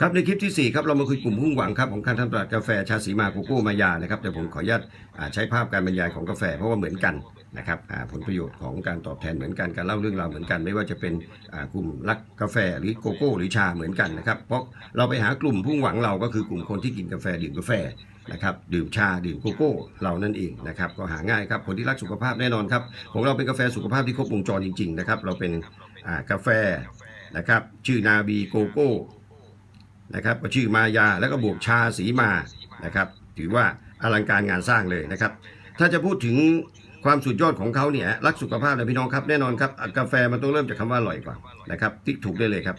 ครับในคลิปที่ 4 ครับ เรามาคุยกลุ่มหุ้นหวังครับของการทำตลาดกาแฟชาสีมาโกโก้มายานะครับเดี๋ยวผมขออนุญาตใช้ภาพการบรรยายของกาแฟเพราะว่าเหมือนกันนะครับผลประโยชน์ของการตอบแทนเหมือนกันการเล่าเรื่องราวเหมือนกัน ไม่ว่าจะเป็นกลุ่มรักกาแฟหรือโกโก้หรือชาเหมือนกันนะครับเพราะเราไปหากลุ่มผู้หวังเราก็คือกลุ่มคนที่กินกาแฟดื่มกาแฟนะครับดื่มชาดื่มโกโก้เรานั่นเองนะครับก็หาง่ายครับคนที่รักสุขภาพแน่นอนครับของเราเป็นกาแฟสุขภาพที่ครบวงจรจริงๆนะครับเราเป็นกาแฟนะครับชื่อนาบีโกโก้ นะครับก็ชื่อมายาแล้วก็บวกชาสีมานะครับถือว่าอลังการงานสร้างเลยนะครับ ถ้าจะพูดถึงความสุดยอดของเขาเนี่ยรักสุขภาพนะพี่น้องครับแน่นอนครับกาแฟมันต้องเริ่มจากคำว่าอร่อยก่อนนะครับติ๊กถูกได้เลยครับ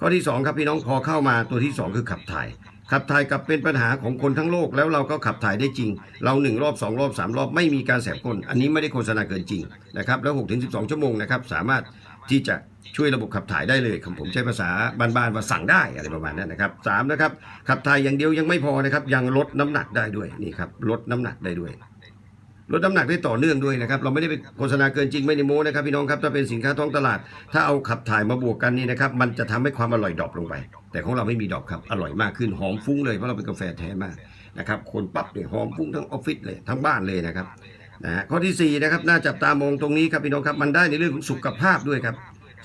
ข้อที่สองครับพี่น้องพอเข้ามาตัวที่สองคือขับถ่าย ขับถ่ายกับเป็นปัญหาของคนทั้งโลกแล้วเราก็ขับถ่ายได้จริง เราหนึ่งรอบสองรอบสามรอบไม่มีการแสบก้นอันนี้ไม่ได้โฆษณาเกินจริงนะครับแล้วหกถึงสิบสองชั่วโมงนะครับสามารถ ที่จะช่วยระบบขับถ่ายได้เลยคำผมใช้ภาษาบ้านๆว่าสั่งได้อะไรประมาณนั้นนะครับสามนะครับขับถ่ายอย่างเดียวยังไม่พอนะครับยังลดน้ำหนักได้ด้วยนี่ครับลดน้ำหนักได้ด้วยลดน้ำหนักได้ต่อเนื่องด้วยนะครับเราไม่ได้ไปโฆษณาเกินจริงไม่ได้โม้นะครับพี่น้องครับถ้าเป็นสินค้าท้องตลาด ถ้าเอาขับถ่ายมาบวกกันนี่นะครับมันจะทำให้ความอร่อยดรอปลงไป แต่ของเราไม่มีดรอปครับอร่อยมากขึ้นหอมฟุ้งเลยเพราะเราเป็นกาแฟแท้มากนะครับคนปั๊บเนี่ยหอมฟุ้งทั้งออฟฟิศเลยทั้งบ้านเลยนะครับ นะข้อที่สี่นะครับน่าจับตามองตรงนี้ครับพี่น้องครับมันได้ในเรื่องของสุขภาพด้วยครับ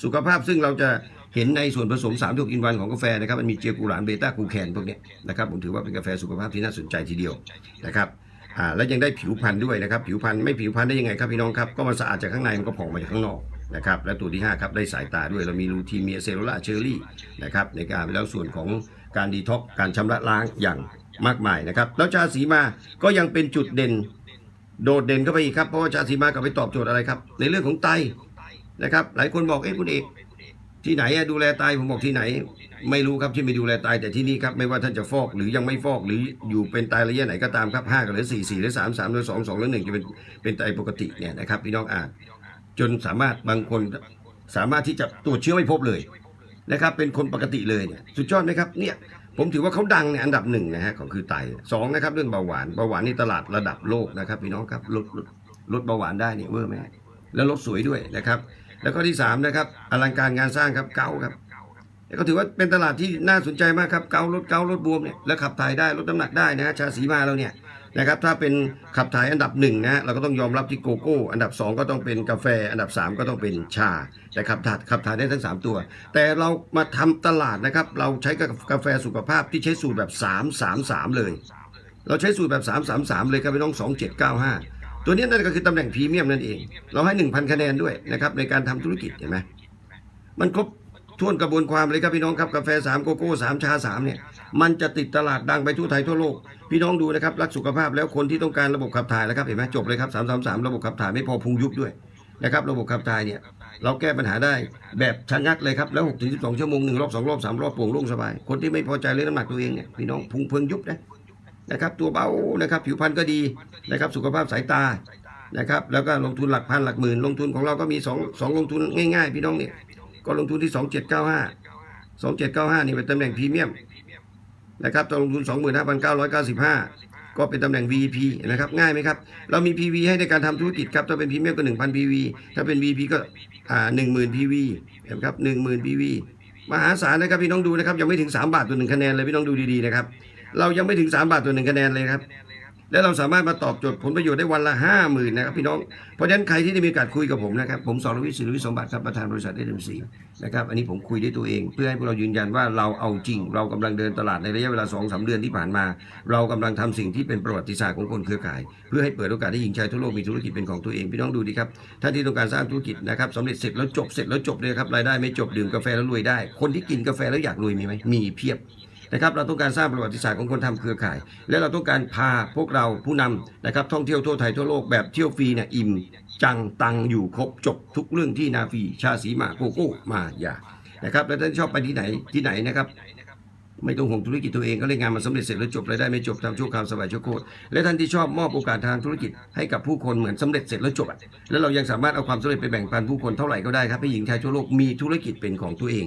สุขภาพซึ่งเราจะเห็นในส่วนผสม3ามถูกอินวันของกาแฟนะครับมันมีเจียกูหลานเบต้ากูแคนพวกนี้นะครับผมถือว่าเป็นกาแฟสุขภาพที่น่าสนใจทีเดียวนะครับอ่าแล้วยังได้ผิวพรรณด้วยนะครับ ผิวพรรณไม่ผิวพรรณได้ยังไงครับพี่น้องครับก็มันสะอาดจากข้างในมันก็ผ่องมาจากข้างนอกนะครับและตัวที่5ครับได้สายตาด้วยเรามีลูทีเมียเซลลูล่าเชอร์รี่นะครับในการแล้วส่วนของการดีท็อกการชำระล้างอย่างมากมายนะครับแล้วชาสีมาก็ยังเป็นจุดเด่น โดดเด่นเข้าไปอีกครับ เพราะว่าชาสีมาก็ไปตอบโจทย์อะไรครับ ในเรื่องของไตนะครับ หลายคนบอกเอ้คุณเอกที่ไหนดูแลไตผมบอกที่ไหน ไม่รู้ครับที่ไม่ดูแลไตแต่ที่นี่ครับไม่ว่าท่านจะฟอกหรือยังไม่ฟอกหรืออยู่เป็นไตระยะไหนก็ตามครับห้ากับหรือสี่สี่หรือสามสามหรือสองสองหรือหนึ่งจะเป็นเป็นไตปกติเนี่ยนะครับพี่น้องอ่านจนสามารถบางคนสามารถที่จะตรวจเชื้อไม่พบเลยนะครับ เป็นคนปกติเลยเนี่ยสุดยอดไหมครับเนี่ย ผมถือว่าเขาดังในอันดับหนึ่งนะฮะของคือไตสองนะครับเรื่องเบาหวานเบาหวานนี่ตลาดระดับโลกนะครับพี่น้องครับลดลดลดเบาหวานได้เนี่ยเวอร์ไหมแล้วลดสวยด้วยนะครับ แล้วก็ที่สามนะครับอลังการงานสร้างครับเกาครับก็ถือว่าเป็นตลาดที่น่าสนใจมากครับเการถเการถบวมเนี่ยแล้วขับถ่ายได้ลดน้ำหนักได้นะชาสีมาเราเนี่ย นะครับถ้าเป็นขับถ่ายอันดับหนึ่งนะเราก็ต้องยอมรับที่โกโก้ อันดับสองก็ต้องเป็นกาแฟ อันดับสามก็ต้องเป็นชา แต่ขับถ่ายขับถ่ายได้ทั้งสามตัว แต่เรามาทำตลาดนะครับ เราใช้กาแฟสุขภาพที่ใช้สูตรแบบสามสามสามเลย เราใช้สูตรแบบสามสามสามเลยครับพี่น้องสองเจ็ดเก้าห้าตัวนี้นั่นก็คือตำแหน่งพรีเมียมนั่นเอง เราให้หนึ่งพันคะแนนด้วยนะครับในการทำธุรกิจเห็นไหมมันครบถ้วนกระบวนความเลยครับพี่น้องครับกาแฟ3โกโก้3ชา3เนี่ย มันจะติดตลาดดังไปทั่วไทยทั่วโลก พี่น้องดูนะครับรักสุขภาพแล้วคนที่ต้องการระบบขับถ่ายแล้วครับเห็นไหมจบเลยครับ333ระบบขับถ่ายไม่พอพุงยุบด้วยนะครับระบบขับถ่ายเนี่ยเราแก้ปัญหาได้แบบชะงักเลยครับแล้ว6ถึง12ชั่วโมงหนึ่งรอบสองรอบสามรอบโปร่งโล่งสบาย คนที่ไม่พอใจเรื่องน้ำหนักตัวเองเนี่ยพี่น้องพุงเพิงยุบนะนะครับตัวเบานะครับผิวพรรณก็ดีนะครับสุขภาพสายตานะครับแล้วก็ลงทุนหลักพันหลักหมื่นลงทุนของเราก็มีสองสองลงทุนง่ายๆ พี่น้องเนี่ยก็ลงทุนที่ 2795 2795นี่เป็นตำแหน่งพรีเมียม นะครับต้องลงทุน 25,995 ก็เป็นตำแหน่ง VP นะครับง่ายไหมครับ เรามี PV ให้ในการทำธุรกิจครับถ้าเป็นพรีเมียมก็ 1,000 PV ถ้าเป็น VP ก็อ่า10,000 PV นะครับ10,000 PV มหาศาลนะครับพี่น้องดูนะครับยังไม่ถึง 3 บาทตัวหนึ่งคะแนนเลยพี่น้องดูดีๆนะครับเรายังไม่ถึง 3 บาทตัวหนึ่งคะแนนเลยครับ แล้วเราสามารถมาตอบโจทย์ผลประโยชน์ได้วันละห้าหมื่นนะครับพี่น้อง เพราะฉะนั้นใครที่ได้มีโอกาสคุยกับผมนะครับ ผมสรวิศิริวิสมบัติครับประธานบริษัทเอ็มซีนะครับอันนี้ผมคุยด้วยตัวเอง เพื่อให้พวกเรายืนยันว่าเราเอาจริง เรากำลังเดินตลาดในระยะเวลา2อสเดือนที่ผ่านมา เรากำลังทำสิ่งที่เป็นประวัติศาสตร์ของคนเครือข่าย เพื่อให้เปิดโอกาสให้หญิงชายทั่วโลกมีธุรกิจเป็นของตัวเองพี่น้องดูดีครับถ้านที่ต้องการสร้างธุรกิจนะครับสำเร็จเสร็จแล้วจบเสร็จแล้วจบเลยครับรายได้ไม่จบดื่มกาแฟแล้วรวยได้ คนที่กินกาแฟแล้วอยากรวยมีไหมมีเพียบ นะครับเราต้องการสร้างประวัติศาสตร์ของคนทำเครือข่าย และเราต้องการพาพวกเราผู้นำนะครับท่องเที่ยวทั่วไทยทั่วโลกแบบเที่ยวฟรีเนี่ยอิ่มจังตังอยู่ครบจบทุกเรื่องที่นาฟีชาสีมาโกโก้มาอย่านะครับแล้วท่านชอบไปที่ไหนที่ไหนนะครับไม่ต้องห่วงธุรกิจตัวเองก็เล่นงานมาสำเร็จเสร็จแล้วจบรายได้ไม่จบทำชั่วคราวสบายชั่วโคตรและท่านที่ชอบมอบโอกาสทางธุรกิจให้กับผู้คนเหมือนสำเร็จเสร็จแล้วจบแล้วเรายังสามารถเอาความสำเร็จไปแบ่งปันผู้คนเท่าไหร่ก็ได้ครับให้หญิงชายทั่วโลกมีธุรกิจเป็นของตัวเอง